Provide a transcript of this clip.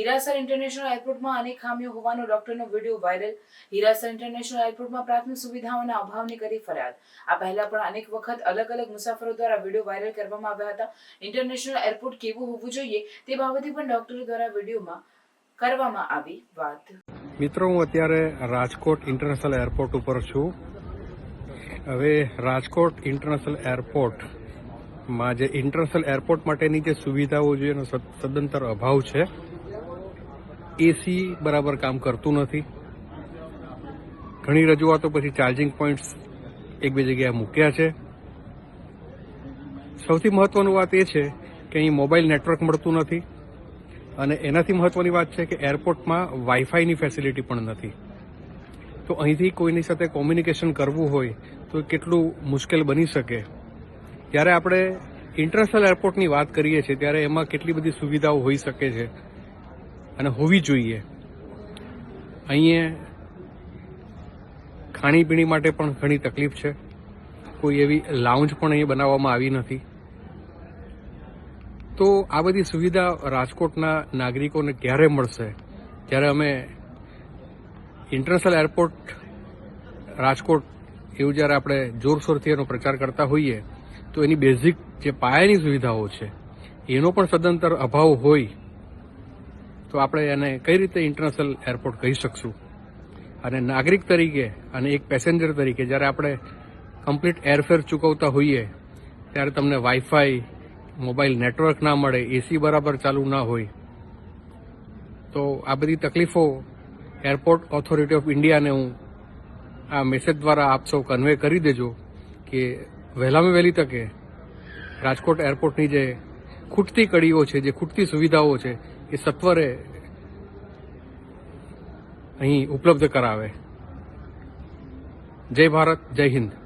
Hirasar international એરપોર્ટમાં અનેક ખામીઓ હોવાનો ડોક્ટરનો વીડિયો વાયરલ. હિરાસર ઇન્ટરનેશનલ એરપોર્ટમાં પ્રાથમિક સુવિધાઓના અભાવની કરી ફરિયાદ આ પહેલા પણ અનેક વખત અલગ અલગ મુસાફરો દ્વારા વીડિયો વાયરલ કરવામાં આવ્યા હતા. ઇન્ટરનેશનલ એરપોર્ટ કેવું હોવું જોઈએ તે બાબતે પણ ડોક્ટરો દ્વારા વિડીયોમાં કરવામાં આવી વાત. મિત્રો, હું અત્યારે રાજકોટ ઇન્ટરનેશનલ એરપોર્ટ ઉપર છું. હવે રાજકોટ ઇન્ટરનેશનલ એરપોર્ટમાં જે ઇન્ટરનેશનલ એરપોર્ટ માટેની જે સુવિધાઓ જોઈએ એનો સદંતર અભાવ છે. એસી બરાબર કામ કરતું નથી. ઘણી રજૂઆતો પછી ચાર્જિંગ પોઈન્ટ્સ એક બે જગ્યાએ મૂક્યા છે. સૌથી મહત્વની વાત એ છે કે અહીં મોબાઈલ નેટવર્ક મળતું નથી અને એનાથી મહત્વની વાત છે કે એરપોર્ટમાં વાઈફાઈની ફેસિલિટી પણ નથી. તો અહીંથી કોઈની સાથે કોમ્યુનિકેશન કરવું હોય તો કેટલું મુશ્કેલ બની શકે? જ્યારે આપણે ઇન્ટરનેશનલ એરપોર્ટની વાત કરીએ છીએ, ત્યારે એમાં કેટલી બધી સુવિધાઓ હોઈ શકે છે? અને હોવી જોઈએ. અહીંયા ખાણીપીણી માટે પણ ઘણી તકલીફ છે. કોઈ એવી લાઉન્જ પણ અહીં બનાવવામાં આવી નથી. તો આ બધી સુવિધા રાજકોટના નાગરિકોને ક્યારે મળશે? ત્યારે અમે ઇન્ટરનેશનલ એરપોર્ટ રાજકોટ એવું જ્યારે આપણે જોરશોરથી એનો પ્રચાર કરતા હોઈએ, તો એની બેઝિક જે પાયાની સુવિધાઓ છે, એનો પણ સદંતર અભાવ હોય. તો આપણે એને કઈ રીતે ઇન્ટરનેશનલ એરપોર્ટ કહી શકશું? અને નાગરિક તરીકે અને એક પેસેન્જર તરીકે જ્યારે આપણે કમ્પ્લીટ એરફેર ચૂકવતા હોઈએ, ત્યારે તમને વાઈફાઈ મોબાઈલ નેટવર્ક ના મળે એસી બરાબર ચાલુ ના હોય. તો આ બધી તકલીફો એરપોર્ટ ઓથોરિટી ઓફ ઇન્ડિયાને હું આ મેસેજ દ્વારા આપ સૌ કન્વે કરી દેજો કે વહેલામાં વહેલી તકે રાજકોટ એરપોર્ટની જે ખૂટતી કડીઓ છે, જે ખૂટતી સુવિધાઓ છે એ સત્વરે અહીં ઉપલબ્ધ કરાવે. જય ભારત જય હિન્દ.